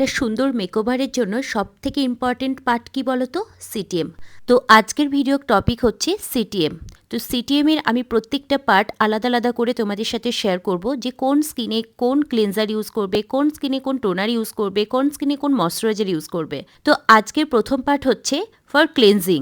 একটা সুন্দর মেকওভারের জন্য সব থেকে ইম্পর্টেন্ট পার্ট কি বলো তো সিটিএম তো আজকের ভিডিও টপিক হচ্ছে সিটিএম তো সিটিএম এর আমি প্রত্যেকটা পার্ট আলাদা আলাদা করে তোমাদের সাথে শেয়ার করব যে কোন স্কিনে কোন ক্লিনজার ইউজ করবে, কোন স্কিনে কোন টোনার ইউজ করবে, কোন স্কিনে কোন ময়শ্চারাইজার ইউজ করবে। তো আজকের প্রথম পার্ট হচ্ছে ফর ক্লিনজিং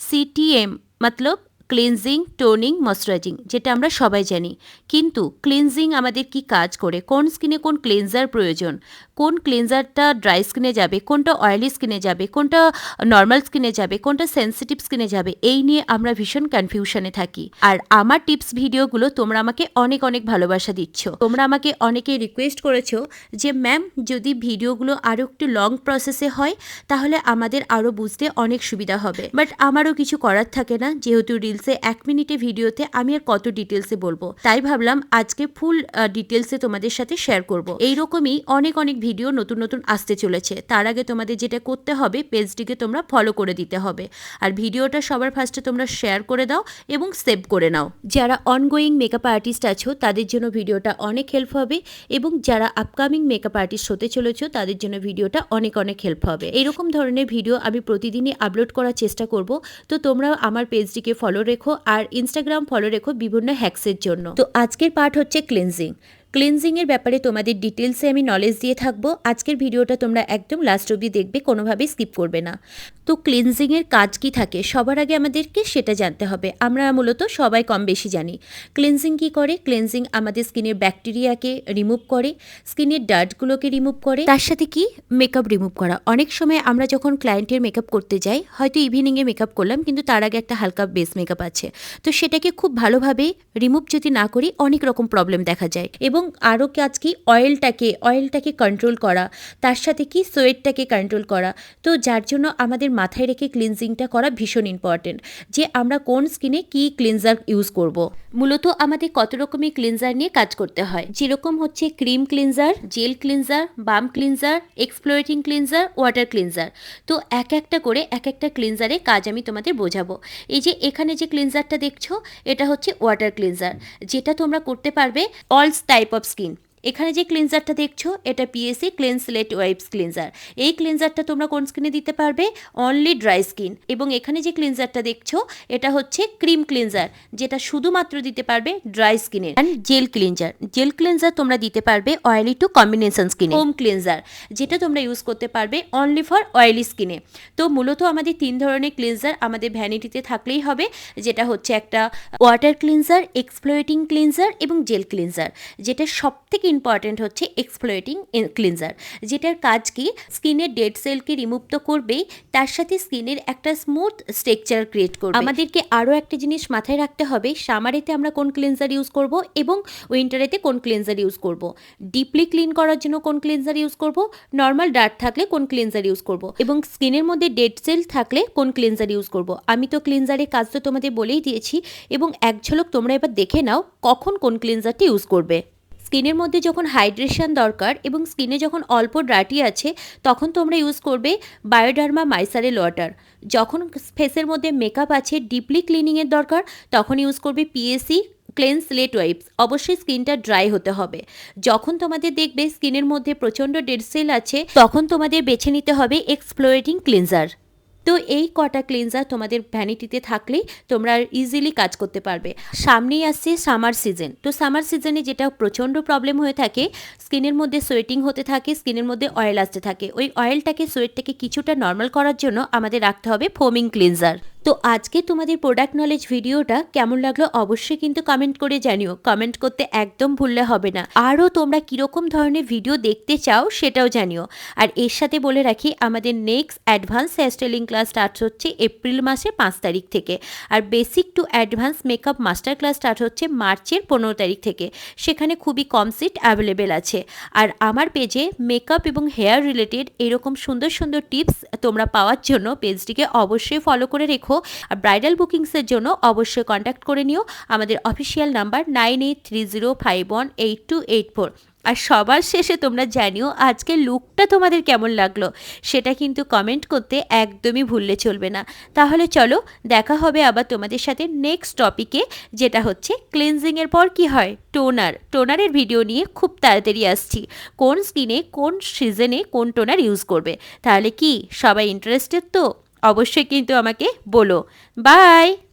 সিটিএম মতলব ক্লিনজিং টোনিং ময়শ্চারাইজিং যেটা আমরা সবাই জানি। কিন্তু ক্লিনজিং আমাদের কি কাজ করে? কোন স্কিনে কোন ক্লিনজার প্রয়োজন? কোন ক্লিনজারটা ড্রাই স্কিনে যাবে? কোনটা অয়েলি স্কিনে যাবে? কোনটা নর্মাল স্কিনে যাবে? কোনটা সেন্সিটিভ স্কিনে যাবে? এই নিয়ে আমরা ভীষণ কনফিউশনে থাকি। আর আমার টিপস ভিডিওগুলো তোমরা আমাকে অনেক অনেক ভালোবাসা দিচ্ছ। তোমরা আমাকে অনেকে রিকোয়েস্ট করেছ যে, ম্যাম, যদি ভিডিওগুলো আরও একটু লং প্রসেসে হয়, তাহলে আমাদের আরও বুঝতে অনেক সুবিধা হবে। বাট আমারও কিছু করার থাকে না, যেহেতু রিলসে এক মিনিটে ভিডিওতে আমি আর কত ডিটেলসে বলব। তাই ভাবলাম আজকে ফুল ডিটেলসে তোমাদের সাথে শেয়ার করব। এইরকমই অনেক অনেক ভিডিও নতুন নতুন আসতে চলেছে। তার আগে তোমাদের যেটা করতে হবে, পেজটিকে তোমরা ফলো করে দিতে হবে। আর ভিডিওটা সবার ফার্স্টে তোমরা শেয়ার করে দাও এবং সেভ করে নাও। যারা অনগোয়িং মেকআপ আর্টিস্ট আছো, তাদের জন্য ভিডিওটা অনেক হেল্প হবে এবং যারা আপকামিং মেকআপ আর্টিস্ট হতে চলেছো, তাদের জন্য ভিডিওটা অনেক অনেক হেল্প হবে। এরকম ধরনের ভিডিও আমি প্রতিদিনই আপলোড করার চেষ্টা করব। তো তোমরা আমার পেজটিকে ফলো রেখো আর ইনস্টাগ্রাম ফলো রেখো বিভিন্ন হ্যাক্সের জন্য। তো আজকের পার্ট হচ্ছে ক্লিনজিং ক্লিনজিং এর ব্যাপারে তোমাদের ডিটেলসে আমি নলেজ দিয়ে থাকব। আজকের ভিডিওটা তোমরা একদম লাস্ট অবধি দেখবে, কোনোভাবেই স্কিপ করবে না। তো ক্লিনজিংয়ের কাজ কি থাকে? সবার আগে আমাদেরকে সেটা জানতে হবে। আমরা মূলত সবাই কম বেশি জানি। ক্লিনজিং কি করে? ক্লিনজিং আমাদের স্কিনের ব্যাকটেরিয়াকে রিমুভ করে, স্কিনের ডার্টগুলোকে রিমুভ করে। তার সাথে কি? মেকআপ রিমুভ করা। অনেক সময় আমরা যখন ক্লায়েন্টের মেকআপ করতে যাই, হয়তো ইভিনিংয়ে মেকআপ করলাম, কিন্তু তার আগে একটা হালকা বেস মেকআপ আছে। তো সেটাকে খুব ভালোভাবে রিমুভ যদি না করি, অনেক রকম প্রবলেম দেখা যায়। এবং আরও কাজ কি? অয়েলটাকে অয়েলটাকে কন্ট্রোল করা। তার সাথে কি? সোয়েটটাকে কন্ট্রোল করা। তো যার জন্য আমাদের মাথায় রেখে ক্লিনজিংটা করা ভীষণ ইম্পর্টেন্ট যে আমরা কোন স্কিনে কি ক্লিনজার ইউজ করব। মূলত আমাদের কত রকমের ক্লিনজার নিয়ে কাজ করতে হয়। যেরকম হচ্ছে cream cleanser gel cleanser balm cleanser exfoliating cleanser water cleanser তো এক একটা করে এক একটা ক্লিনজারে কাজ আমি তোমাদের বোঝাবো। এই যে এখানে যে ক্লিনজারটা দেখছ, এটা হচ্ছে ওয়াটার ক্লিনজার যেটা তোমরা করতে পারবে অলস টাইপ অফ স্কিন এখানে যে ক্লিনজারটা দেখছ, এটা পিএসসি ক্লেন্সলেট ওয়াইপস ক্লিনজার এই ক্লিনজারটা তোমরা কোন স্কিনে দিতে পারবে? অনলি ড্রাই স্কিন এবং এখানে যে ক্লিনজারটা দেখছ, এটা হচ্ছে ক্রিম ক্লিনজার যেটা শুধুমাত্র দিতে পারবে ড্রাই স্কিনের and gel cleanser gel cleanser তোমরা দিতে পারবে অয়েলি টু কম্বিনেশন স্কিনে হোম ক্লিনজার যেটা তোমরা ইউজ করতে পারবে অনলি ফর অয়েলি স্কিনে তো মূলত আমাদের তিন ধরনের ক্লিনজার আমাদের ভ্যানিটিতে থাকলেই হবে, যেটা হচ্ছে একটা ওয়াটার ক্লিনজার এক্সপ্লোয়েটিং ক্লিনজার এবং জেল ক্লিনজার যেটা সব থেকে ইম্পর্টেন্ট হচ্ছে এক্সপ্লোয়েটিং ক্লিনজার যেটার কাজ কি? স্কিনের ডেড সেলকে রিমুভ তো করবেই, তার সাথে স্কিনের একটা স্মুথ স্ট্রাকচার ক্রিয়েট করবে। আমাদেরকে আরও একটা জিনিস মাথায় রাখতে হবে, সামারেতে আমরা কোন ক্লিনজার ইউজ করব এবং উইন্টারেতে কোন ক্লিনজার ইউজ করব? ডিপলি ক্লিন করার জন্য কোন ক্লিনজার ইউজ করব? নর্মাল ডার্ট থাকলে কোন ক্লিনজার ইউজ করব? এবং স্কিনের মধ্যে ডেড সেল থাকলে কোন ক্লিনজার ইউজ করব? আমি তো ক্লিনজারের কাজ তো তোমাদের বলেই দিয়েছি, এবং এক ঝলক তোমরা এবার দেখে নাও কখন কোন ক্লিনজারটি ইউজ করবে। স্কিনের মধ্যে যখন হাইড্রেশন দরকার এবং স্কিনে যখন অল্প ড্রাটি আছে, তখন তোমরা ইউজ করবে বায়োডার্মা মাইসারেল ওয়াটার। যখন ফেসের মধ্যে মেকআপ আছে ডিপলি ক্লিনিংয়ের দরকার, তখন ইউজ করবে পিএসসি ক্লেন্স লেট ওয়াইপস অবশ্যই স্কিনটা ড্রাই হতে হবে। যখন তোমাদের দেখবে স্কিনের মধ্যে প্রচণ্ড ডেড সেল আছে, তখন তোমাদের বেছে নিতে হবে এক্সপ্লোরেটিং ক্লিনজার তো এই কটা ক্লিনজার তোমাদের ভ্যানিটিতে থাকলেই তোমরা ইজিলি কাজ করতে পারবে। সামনেই আসছে সামার সিজন তো সামার সিজনে যেটা প্রচণ্ড প্রবলেম হয়ে থাকে, স্কিনের মধ্যে সোয়েটিং হতে থাকে, স্কিনের মধ্যে অয়েল আসতে থাকে। ওই অয়েলটাকে সোয়েটটাকে কিছুটা নর্মাল করার জন্য আমাদের রাখতে হবে ফোমিং ক্লিনজার তো আজকে তোমাদের প্রোডাক্ট নলেজ ভিডিওটা কেমন লাগল অবশ্যই কিন্তু কমেন্ট করে জানিও। কমেন্ট করতে একদম ভুললে হবে না। আরও তোমরা কীরকম ধরনের ভিডিও দেখতে চাও সেটাও জানিও। আর এর সাথে বলে রাখি, আমাদের next advance hairstyling class start হচ্ছে এপ্রিল মাসের পাঁচ তারিখ থেকে। আর basic to advance makeup master class start হচ্ছে মার্চের পনেরো তারিখ থেকে। সেখানে খুবই কম সিট অ্যাভেলেবেল আছে। আর আমার পেজে মেকআপ এবং হেয়ার রিলেটেড এরকম সুন্দর সুন্দর টিপস তোমরা পাওয়ার জন্য পেজটিকে অবশ্যই ফলো করে রেখো। আর ব্রাইডাল বুকিংসের জন্য অবশ্যই কন্ট্যাক্ট করে নিও। আমাদের official number nine eight three zero five one eight two eight four আর সবার শেষে তোমরা জানিও আজকে লুকটা তোমাদের কেমন লাগল? সেটা কিন্তু কমেন্ট করতে একদমই ভুললে চলবে না। তাহলে চলো দেখা হবে আবার তোমাদের সাথে নেক্সট টপিকে যেটা হচ্ছে ক্লিনজিংয়ের পর কি হয়? টোনার টোনারের ভিডিও নিয়ে খুব তাড়াতাড়ি আসছি। কোন স্কিনে কোন সিজনে কোন টোনার ইউজ করবে? তাহলে কি, সবাই ইন্টারেস্টেড তো? অবশ্যই কিন্তু আমাকে বলো। বাই!